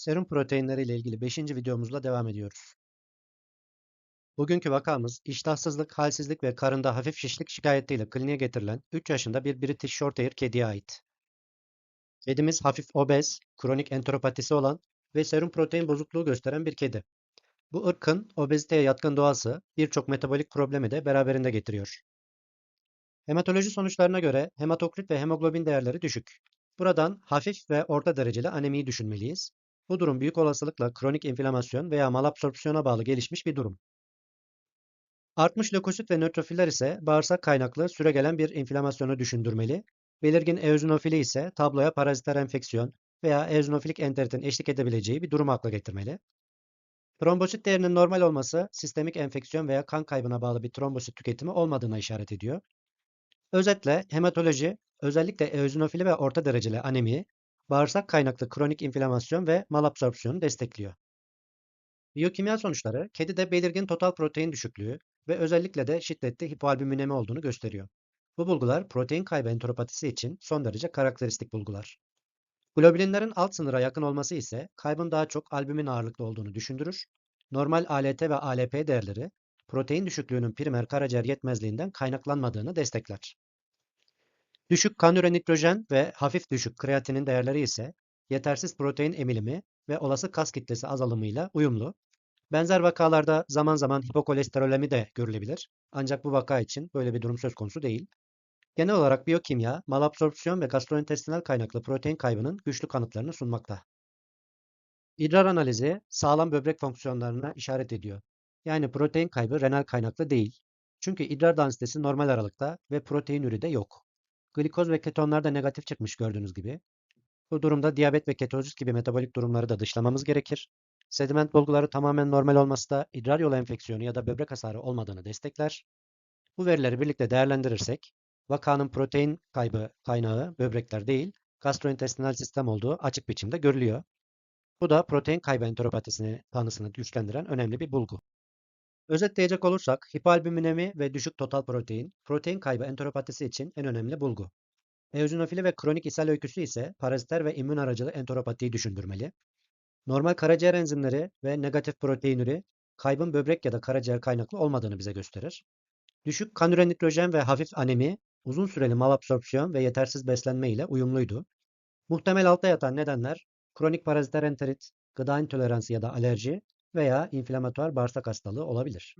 Serum proteinleri ile ilgili 5. videomuzla devam ediyoruz. Bugünkü vakamız iştahsızlık, halsizlik ve karında hafif şişlik şikayetiyle kliniğe getirilen 3 yaşında bir British Shorthair kediye ait. Kedimiz hafif obez, kronik enteropatisi olan ve serum protein bozukluğu gösteren bir kedi. Bu ırkın obeziteye yatkın doğası birçok metabolik problemi de beraberinde getiriyor. Hematoloji sonuçlarına göre hematokrit ve hemoglobin değerleri düşük. Buradan hafif ve orta dereceli anemiyi düşünmeliyiz. Bu durum büyük olasılıkla kronik inflamasyon veya malabsorpsiyona bağlı gelişmiş bir durum. Artmış lökosit ve nötrofiller ise bağırsak kaynaklı süregelen bir inflamasyonu düşündürmeli. Belirgin eozinofili ise tabloya paraziter enfeksiyon veya eozinofilik enteritin eşlik edebileceği bir durumu akla getirmeli. Trombosit değerinin normal olması sistemik enfeksiyon veya kan kaybına bağlı bir trombosit tüketimi olmadığına işaret ediyor. Özetle hematoloji özellikle eozinofili ve orta dereceli anemi, bağırsak kaynaklı kronik inflamasyon ve malabsorpsiyonu destekliyor. Biyokimya sonuçları kedide belirgin total protein düşüklüğü ve özellikle de şiddetli hipoalbuminemi olduğunu gösteriyor. Bu bulgular protein kaybı enteropatisi için son derece karakteristik bulgular. Globulinlerin alt sınıra yakın olması ise kaybın daha çok albümin ağırlıklı olduğunu düşündürür. Normal ALT ve ALP değerleri protein düşüklüğünün primer karaciğer yetmezliğinden kaynaklanmadığını destekler. Düşük kan üre nitrojen ve hafif düşük kreatinin değerleri ise yetersiz protein emilimi ve olası kas kitlesi azalımıyla uyumlu. Benzer vakalarda zaman zaman hipokolesterolemi de görülebilir. Ancak bu vaka için böyle bir durum söz konusu değil. Genel olarak biyokimya, malabsorpsiyon ve gastrointestinal kaynaklı protein kaybının güçlü kanıtlarını sunmakta. İdrar analizi sağlam böbrek fonksiyonlarına işaret ediyor. Yani protein kaybı renal kaynaklı değil. Çünkü idrar densitesi normal aralıkta ve protein ürü de yok. Glikoz ve ketonlar da negatif çıkmış gördüğünüz gibi. Bu durumda diyabet ve ketozis gibi metabolik durumları da dışlamamız gerekir. Sediment bulguları tamamen normal olması da idrar yolu enfeksiyonu ya da böbrek hasarı olmadığını destekler. Bu verileri birlikte değerlendirirsek, vakanın protein kaybı kaynağı böbrekler değil, gastrointestinal sistem olduğu açık biçimde görülüyor. Bu da protein kaybı enteropatisini tanısını güçlendiren önemli bir bulgu. Özetleyecek olursak hipoalbuminemi ve düşük total protein, protein kaybı enteropatisi için en önemli bulgu. Eozinofili ve kronik ishal öyküsü ise paraziter ve immün aracılı enteropatiyi düşündürmeli. Normal karaciğer enzimleri ve negatif proteinuri kaybın böbrek ya da karaciğer kaynaklı olmadığını bize gösterir. Düşük kan üre nitrojen ve hafif anemi, uzun süreli malabsorpsiyon ve yetersiz beslenme ile uyumluydu. Muhtemel altta yatan nedenler kronik paraziter enterit, gıda intoleransı ya da alerji veya inflamatuar bağırsak hastalığı olabilir.